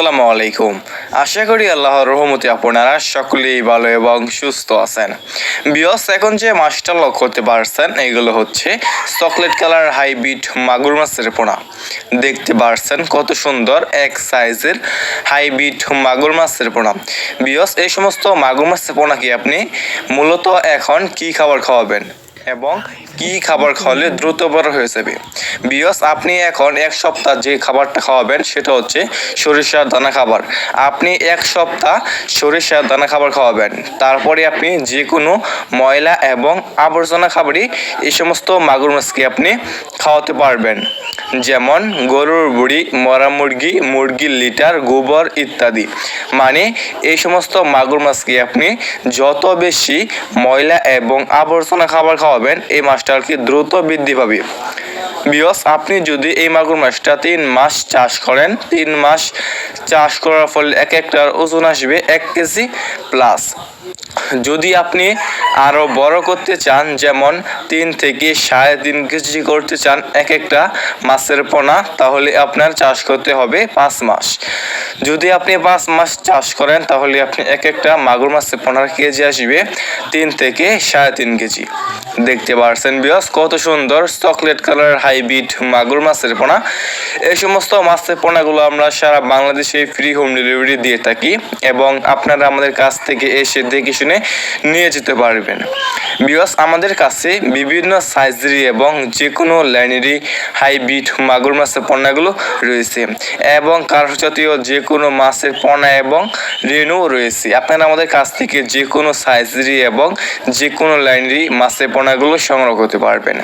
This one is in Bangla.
আসসালামু আলাইকুম। আশা করি আল্লাহর রহমতে আপনারা সকলেই ভালো এবং সুস্থ আছেন। বিয়স এখন যে মাছটা লক্ষ্য করতে পারছেন, এগুলো হচ্ছে চকলেট কালার হাইব্রিড মাগুর মাছের পোনা। দেখতে পারছেন কত সুন্দর এক সাইজের হাইব্রিড মাগুর মাছের পোনা। বিয়স এই সমস্ত মাগুর মাছের পোনাকে আপনি মূলত এখন কি খাবার খাওয়াবেন? এবং কি খাবার খাওয়ালে দ্রুত বড় হয়ে যাবে। বিয়স, আপনি এখন এক সপ্তাহ যে খাবারটা খাওয়াবেন সেটা হচ্ছে সরিষার দানা খাবার। আপনি এক সপ্তাহ সরিষার দানা খাবার খাওয়াবেন। তারপরে আপনি যে কোনো ময়লা এবং আবর্জনা খাবারই এই সমস্ত মাগুর মাছকে আপনি খাওয়াতে পারবেন। যেমন গরুর বুড়ি মরা মুরগি, মুরগির লিটার, গোবর ইত্যাদি। মানে এই সমস্ত মাগুর মাছকে আপনি যত বেশি ময়লা এবং আবর্জনা খাবার খাওয়াবেন এই মাছটা আর কি দ্রুত বৃদ্ধি পাবে। বিয়স আপনি যদি এই মাগুর মাছটা তিন মাস চাষ করেন, তিন মাস চাষ করার ফলে এক একটার ওজন আসবে এক কেজি প্লাস যদি আপনি আরও বড় করতে চান, যেমন তিন থেকে সাড়ে তিন কেজি করতে চান এক একটা মাছের পোনা, তাহলে আপনার চাষ করতে হবে পাঁচ মাস। যদি আপনি পাঁচ মাস চাষ করেন, তাহলে আপনি এক একটা মাগুর মাছের পোনার কেজি আসবে তিন থেকে সাড়ে তিন কেজি দেখতে পারছেন বিয়স কত সুন্দর চকলেট কালার হাইব্রিড মাগুর মাছের পোনা। এই সমস্ত মাছের পোনাগুলো আমরা সারা বাংলাদেশে ফ্রি হোম ডেলিভারি দিয়ে থাকি এবং আপনারা আমাদের কাছ থেকে এসে দেখে শুনে নিয়ে যেতে পারবেন। বিয়স আমাদের কাছে বিভিন্ন সাইজেরই এবং যে কোনো লাইনেরই হাইব্রিড মাগুর মাছের পণ্যগুলো রয়েছে এবং কার্ভ জাতীয় যে কোনো মাছের পোনা এবং রেণু রয়েছে। আপনারা আমাদের কাছ থেকে যে কোনো সাইজেরই এবং যে কোনো লাইনেরই মাছের পোনাগুলো সংগ্রহ করতে পারবেন।